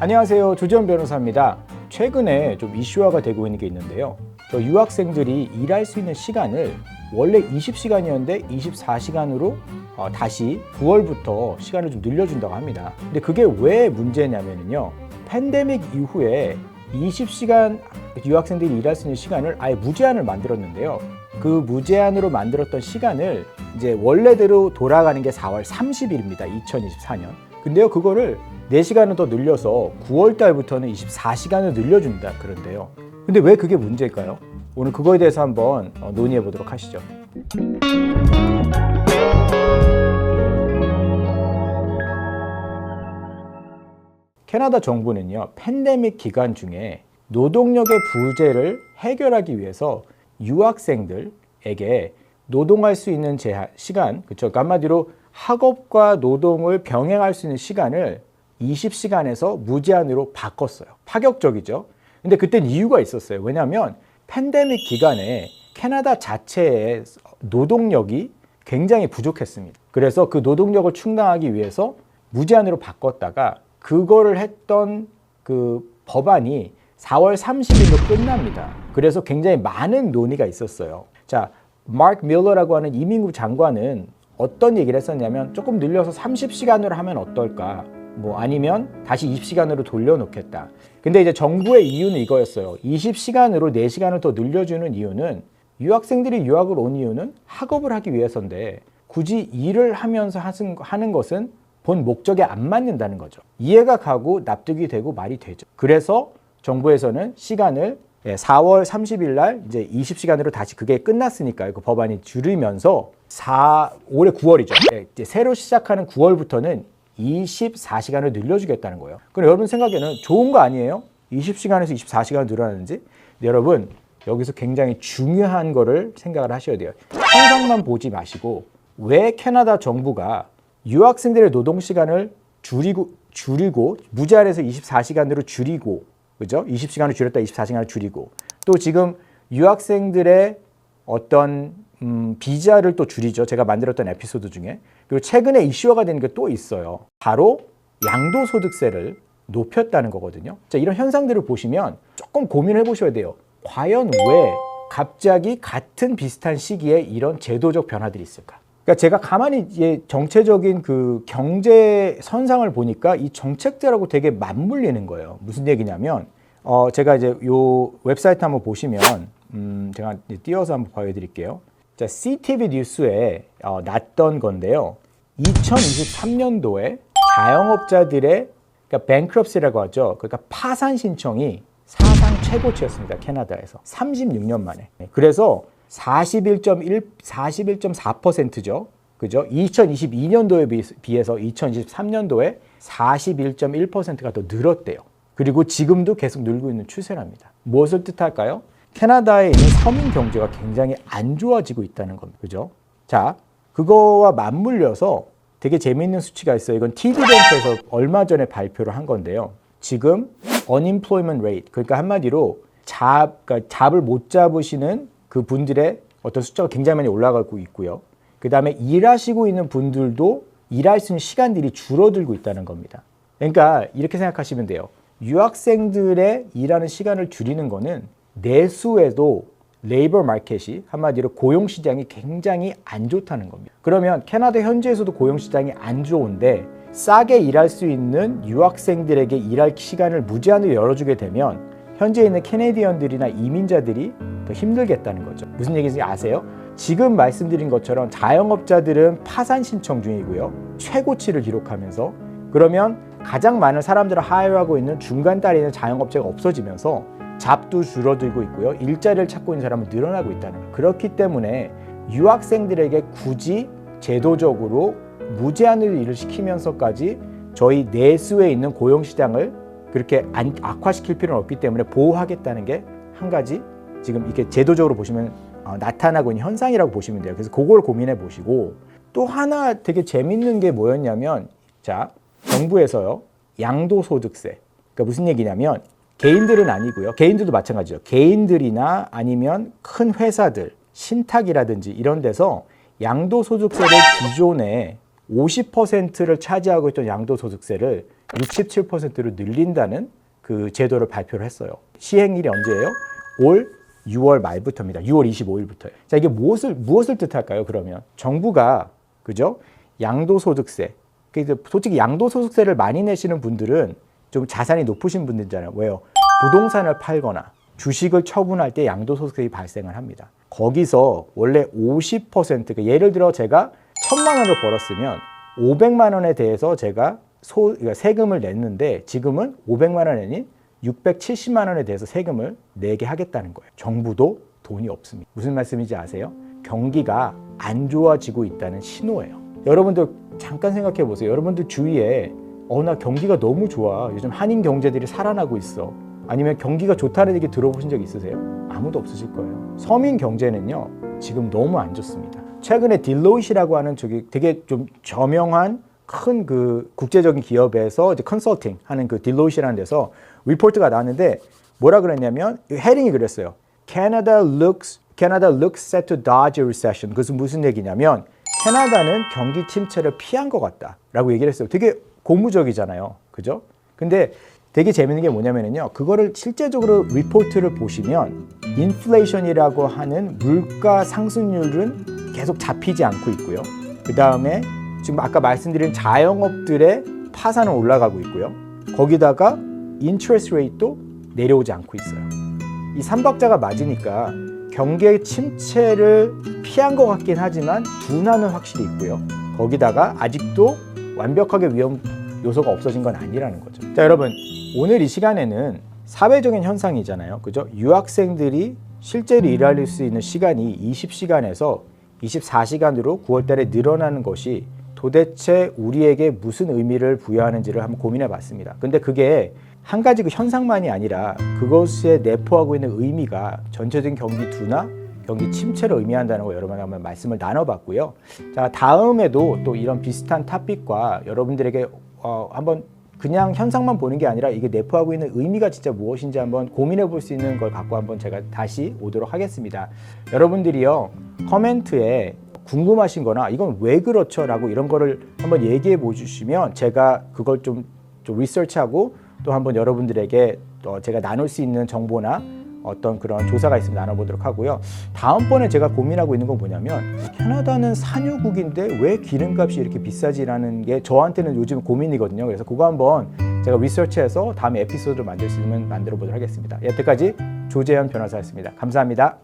안녕하세요. 조지현 변호사입니다. 최근에 좀 이슈화가 되고 있는 게 있는데요. 저 유학생들이 일할 수 있는 시간을 원래 20시간이었는데 24시간으로 어, 다시 9월부터 시간을 좀 늘려준다고 합니다. 근데 그게 왜 문제냐면요. 팬데믹 이후에 20시간 유학생들이 일할 수 있는 시간을 아예 무제한을 만들었는데요. 그 무제한으로 만들었던 시간을 이제 원래대로 돌아가는 게 4월 30일입니다. 2024년. 근데요, 그거를 4시간을 더 늘려서 9월 달부터는 24시간을 늘려준다 그런데요. 근데 왜 그게 문제일까요? 오늘 그거에 대해서 한번 어, 논의해 보도록 하시죠. 캐나다 정부는요, 팬데믹 기간 중에 노동력의 부재를 해결하기 위해서 유학생들에게 노동할 수 있는 제한, 시간, 그쵸? 그러니까 한마디로 학업과 노동을 병행할 수 있는 시간을 20시간에서 무제한으로 바꿨어요. 파격적이죠. 근데 그땐 이유가 있었어요. 왜냐하면 팬데믹 기간에 캐나다 자체의 노동력이 굉장히 부족했습니다. 그래서 그 노동력을 충당하기 위해서 무제한으로 바꿨다가 그거를 했던 그 법안이 4월 30일로 끝납니다. 그래서 굉장히 많은 논의가 있었어요. 자, 마크 밀러라고 하는 이민국 장관은 어떤 얘기를 했었냐면 조금 늘려서 30시간으로 하면 어떨까? 뭐 아니면 다시 20시간으로 돌려놓겠다. 근데 이제 정부의 이유는 이거였어요. 20시간으로 4시간을 더 늘려주는 이유는 유학생들이 유학을 온 이유는 학업을 하기 위해서인데 굳이 일을 하면서 하는 것은 본 목적에 안 맞는다는 거죠. 이해가 가고 납득이 되고 말이 되죠. 그래서 정부에서는 시간을 4월 30일 날 이제 20시간으로 다시 그게 끝났으니까요. 그 법안이 줄이면서 4 올해 9월이죠. 네, 이제 새로 시작하는 9월부터는 24시간을 늘려주겠다는 거예요. 그럼 여러분 생각에는 좋은 거 아니에요? 20시간에서 24시간을 늘어나는지? 여러분 여기서 굉장히 중요한 거를 생각을 하셔야 돼요. 항상만 보지 마시고 왜 캐나다 정부가 유학생들의 노동 시간을 줄이고 줄이고 무제한에서 24시간으로 줄이고 그죠? 20시간을 줄였다 24시간을 줄이고 또 지금 유학생들의 어떤 음, 비자를 또 줄이죠. 제가 만들었던 에피소드 중에 그리고 최근에 이슈화가 된게또 있어요. 바로 양도소득세를 높였다는 거거든요. 자, 이런 현상들을 보시면 조금 고민해 보셔야 돼요. 과연 왜 갑자기 같은 비슷한 시기에 이런 제도적 변화들이 있을까? 그러니까 제가 가만히 이제 정체적인 그 경제 선상을 보니까 이 정책들하고 되게 맞물리는 거예요. 무슨 얘기냐면 어 제가 이제 요 웹사이트 한번 보시면 음 제가 띄워서 한번 보여드릴게요. 자 CTV 뉴스에 어, 났던 건데요. 2023년도에 자영업자들의 그러니까 뱅크럽시라고 하죠. 그러니까 파산 신청이 사상 최고치였습니다. 캐나다에서 36년 만에. 그래서 41.1 41.4%죠. 그죠? 2022년도에 비해서 2023년도에 41.1%가 더 늘었대요. 그리고 지금도 계속 늘고 있는 추세랍니다. 무엇을 뜻할까요? 캐나다에 있는 서민 경제가 굉장히 안 좋아지고 있다는 겁니다. 그죠? 자, 그거와 맞물려서 되게 재미있는 수치가 있어요. 이건 TD뱅크에서 얼마 전에 발표를 한 건데요. 지금 unemployment rate, 그러니까 한마디로 잡, 그러니까 잡을 못 잡으시는 그 분들의 어떤 숫자가 굉장히 많이 올라가고 있고요. 그 다음에 일하시고 있는 분들도 일할 수 있는 시간들이 줄어들고 있다는 겁니다. 그러니까 이렇게 생각하시면 돼요. 유학생들의 일하는 시간을 줄이는 거는 내수에도 레이버 마켓이 한마디로 고용 시장이 굉장히 안 좋다는 겁니다. 그러면 캐나다 현지에서도 고용 시장이 안 좋은데 싸게 일할 수 있는 유학생들에게 일할 시간을 무제한으로 열어주게 되면 현재 있는 캐네디언들이나 이민자들이 더 힘들겠다는 거죠. 무슨 얘기인지 아세요? 지금 말씀드린 것처럼 자영업자들은 파산 신청 중이고요. 최고치를 기록하면서 그러면 가장 많은 사람들을 하여하고 있는 중간 있는 자영업자가 없어지면서 잡도 줄어들고 있고요. 일자리를 찾고 있는 사람은 늘어나고 있다는 거예요. 그렇기 때문에 유학생들에게 굳이 제도적으로 무제한으로 일을 시키면서까지 저희 내수에 있는 고용 시장을 그렇게 안, 악화시킬 필요는 없기 때문에 보호하겠다는 게 한 가지 지금 이렇게 제도적으로 보시면 어, 나타나고 있는 현상이라고 보시면 돼요. 그래서 그걸 고민해 보시고 또 하나 되게 재밌는 게 뭐였냐면 자 정부에서요 양도소득세 그러니까 무슨 얘기냐면 개인들은 아니고요 개인들도 마찬가지죠 개인들이나 아니면 큰 회사들 신탁이라든지 이런 데서 양도소득세를 기존에 50%를 차지하고 있던 양도소득세를 67%로 늘린다는 그 제도를 발표를 했어요. 시행일이 언제예요? 올 6월 말부터입니다. 6월 25일부터요. 자, 이게 무엇을 무엇을 뜻할까요? 그러면 정부가 그죠? 양도소득세. 그래서 솔직히 양도소득세를 많이 내시는 분들은 좀 자산이 높으신 분들이잖아요. 왜요? 부동산을 팔거나 주식을 처분할 때 양도소득세가 발생을 합니다. 거기서 원래 50% 그러니까 예를 들어 제가 천만 원을 벌었으면 500만 원에 대해서 제가 소, 그러니까 세금을 냈는데 지금은 500만 원 아닌 670만 원에 대해서 세금을 내게 하겠다는 거예요. 정부도 돈이 없습니다. 무슨 말씀인지 아세요? 경기가 안 좋아지고 있다는 신호예요. 여러분들 잠깐 생각해 보세요. 여러분들 주위에 어 나 경기가 너무 좋아. 요즘 한인 경제들이 살아나고 있어. 아니면 경기가 좋다는 얘기 들어보신 적 있으세요? 아무도 없으실 거예요. 서민 경제는요. 지금 너무 안 좋습니다. 최근에 딜로이시라고 하는 저기 되게 좀 저명한 큰 그 국제적인 기업에서 이제 컨설팅 하는 그 딜로이시라는 데서 리포트가 나왔는데 뭐라 그랬냐면 헤딩이 그랬어요. Canada looks Canada looks set to dodge a recession. 그것은 무슨 얘기냐면 캐나다는 경기 침체를 피한 것 같다 라고 얘기를 했어요. 되게 고무적이잖아요. 그죠? 근데 되게 재밌는 게 뭐냐면요. 그거를 실제적으로 리포트를 보시면 인플레이션이라고 하는 물가 상승률은 계속 잡히지 않고 있고요. 그 다음에 지금 아까 말씀드린 자영업들의 파산은 올라가고 있고요. 거기다가 인트레스 레이트도 내려오지 않고 있어요. 이 삼박자가 맞으니까 경기의 침체를 피한 것 같긴 하지만 둔화는 확실히 있고요. 거기다가 아직도 완벽하게 위험 요소가 없어진 건 아니라는 거죠. 자, 여러분. 오늘 이 시간에는 사회적인 현상이잖아요. 그죠? 유학생들이 실제로 일할 수 있는 시간이 20시간에서 24시간으로 9월 달에 늘어나는 것이 도대체 우리에게 무슨 의미를 부여하는지를 한번 고민해 봤습니다. 근데 그게 한 가지 그 현상만이 아니라 그것에 내포하고 있는 의미가 전체적인 경기 둔화, 경기 침체를 의미한다는 거 여러분 한번 말씀을 나눠봤고요. 자 다음에도 또 이런 비슷한 탑픽과 여러분들에게 어, 한번 그냥 현상만 보는 게 아니라 이게 내포하고 있는 의미가 진짜 무엇인지 한번 고민해 볼 수 있는 걸 갖고 한번 제가 다시 오도록 하겠습니다. 여러분들이요 커멘트에 궁금하신 거나 이건 왜 그렇죠? 라고 이런 거를 한번 얘기해 보주시면 제가 그걸 좀, 좀 리서치하고 또 한번 여러분들에게 어, 제가 나눌 수 있는 정보나 어떤 그런 조사가 있으면 나눠보도록 하고요. 다음번에 제가 고민하고 있는 건 뭐냐면 캐나다는 산유국인데 왜 기름값이 이렇게 비싸지라는 게 저한테는 요즘 고민이거든요. 그래서 그거 한번 제가 리서치해서 다음에 에피소드를 만들 수 있으면 만들어 보도록 하겠습니다. 여태까지 조재현 변호사였습니다. 감사합니다.